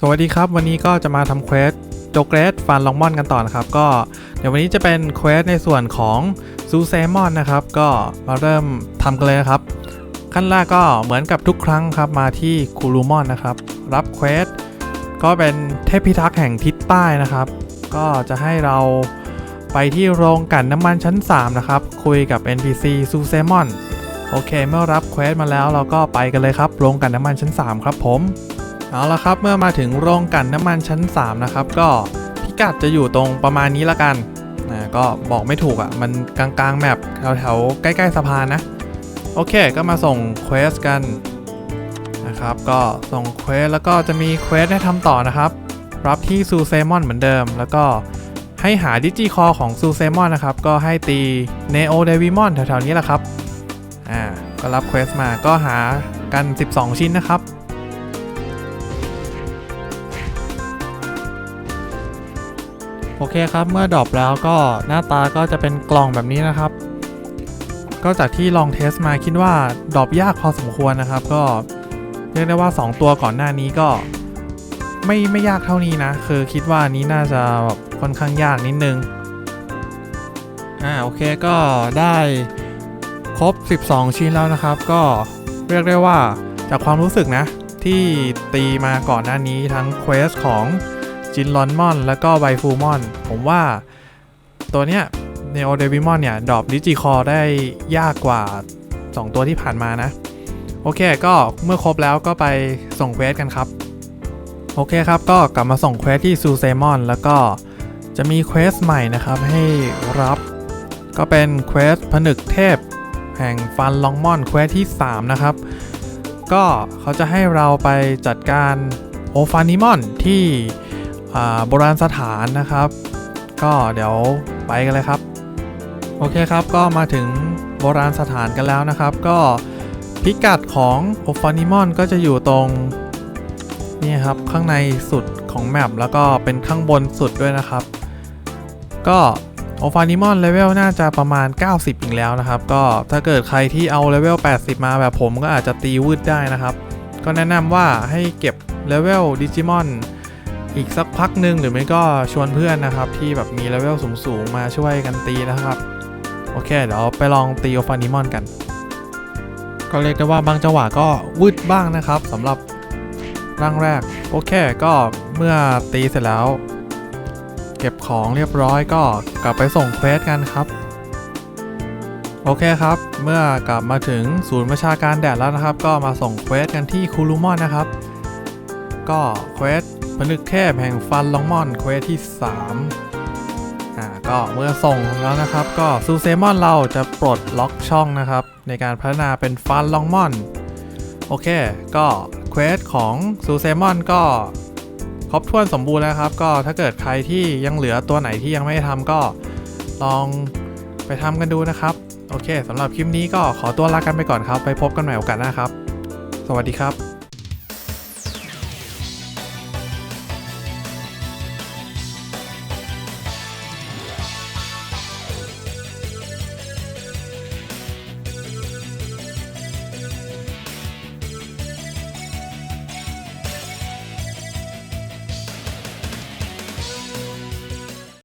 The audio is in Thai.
สวัสดีครับ วันนี้ก็จะมาทำเควสโจเกรสฟันลองมอนกันต่อนะครับ ก็เดี๋ยววันนี้จะเป็นเควสในส่วนของซูเซมอนนะครับ ก็มาเริ่มทำกันเลยนะครับ ขั้นแรกก็เหมือนกับทุกครั้งครับ มาที่คูลูมอนนะครับ รับเควสก็เป็นเทพพิทักษ์แห่งทิศใต้นะครับ ก็จะให้เราไปที่โรงกลั่นน้ำมันชั้น 3 นะครับ คุยกับ NPC ซูเซมอนโอเค เมื่อรับเควสมาแล้วเราก็ไปกันเลยครับโรงกลั่นน้ำมันชั้น 3 ครับผม เอาละครับเมื่อมาถึงโรงกันน้ำมันชั้น 3 นะครับ ก็พิกัดจะอยู่ตรงประมาณนี้ละกันนะก็บอกไม่ถูกอะ่ะ มันกลางๆแมปแถวๆใกล้ๆสะพานนะ โอเคก็มาส่งเควสกันนะครับก็ส่งเควสแล้วก็จะมีเควสให้ทำต่อนะครับ รับที่ซูเซมอนเหมือนเดิม แล้วก็ให้หาดิจิคอของซูเซมอนนะครับ ก็ให้ตีเนโอเดวิมอนแถวๆนี้แหละครับอ่าก็รับเควสมาก็หากัน 12 ชิ้นนะครับ โอเคครับเมื่อดรอปแล้วก็หน้าตาก็จะเป็นกล่องแบบนี้นะครับ ก็จากที่ลองเทสมาคิดว่าดรอปยากพอสมควรนะครับ ก็เรียกได้ว่า 2 ตัวก่อนหน้านี้ก็ไม่ไม่ยากเท่านี้นะ คือคิดว่านี้น่าจะแบบค่อนข้างยากนิดนึงอ่าโอเคก็ได้ครบ 12 ชิ้นแล้วนะครับ ก็เรียกได้ว่าจากความรู้สึกนะ ที่ตีมาก่อนหน้านี้ทั้งเควสของ จินลอนมอน แล้วก็ไวฟูมอน ผมว่าตัวเนี้ยเนโอเดวิมอนเนี่ย ดรอปดิจิคอได้ยากกว่า 2 ตัวที่ผ่านมานะ โอเคก็เมื่อครบแล้วก็ไปส่งเควสกันครับ โอเคครับก็กลับมาส่งเควสที่ซูเซมอน แล้วก็จะมีเควสใหม่นะครับให้รับก็เป็นเควสผนึกเทพ แห่งฟันลองมอนเควสที่ 3 นะครับ ก็เขาจะให้เราไปจัดการโอฟานิมอนที่ โบราณสถานนะครับ ก็เดี๋ยวไปกันเลยครับ โอเคครับก็มาถึงโบราณสถานกันแล้วนะครับ ก็พิกัดของโอฟานิมอนก็จะอยู่ตรงนี่ครับข้างในสุดของแมปแล้วก็เป็นข้างบนสุดด้วยนะครับ ก็โอฟานิมอนเลเวลน่าจะประมาณ 90 อีกแล้วนะครับ ก็ถ้าเกิดใครที่เอาเลเวล 80 มาแบบผมก็อาจจะตีวืดได้นะครับ ก็แนะนำว่าให้เก็บเลเวลดิจิมอน อีกสักพักหนึ่งหรือไม่ก็ชวนเพื่อนนะครับ ที่แบบมีเลเวลสูงๆ มาช่วยกันตีนะครับ โอเค เดี๋ยวไปลองตีโอฟานิมอนกัน ก็เรียกได้ว่าบางจังหวะก็วืดบ้างนะครับสำหรับร่างแรก โอเค ก็เมื่อตีเสร็จแล้ว เก็บของเรียบร้อยก็กลับไปส่งเควสกันครับโอเคครับ เมื่อกลับมาถึงศูนย์ประชาการแดดแล้วนะครับ ก็มาส่งเควสกันที่คูลูมอนนะครับ ก็เควส ผนึกเทพแห่งฟันลองมอนเควสที่ 3 อ่าก็เมื่อส่งแล้วนะครับ ก็ซูเซมอนเราจะปลดล็อกช่องนะครับ ในการพัฒนาเป็นฟันลองมอน โอเค ก็เควสของซูเซมอนก็ครบถ้วนสมบูรณ์แล้วครับ ก็ถ้าเกิดใครที่ยังเหลือตัวไหนที่ยังไม่ได้ทำก็ลองไปทำกันดูนะครับ โอเคสำหรับคลิปนี้ก็ขอตัวลากันไปก่อนครับ ไปพบกันใหม่โอกาสหน้าครับ สวัสดีครับ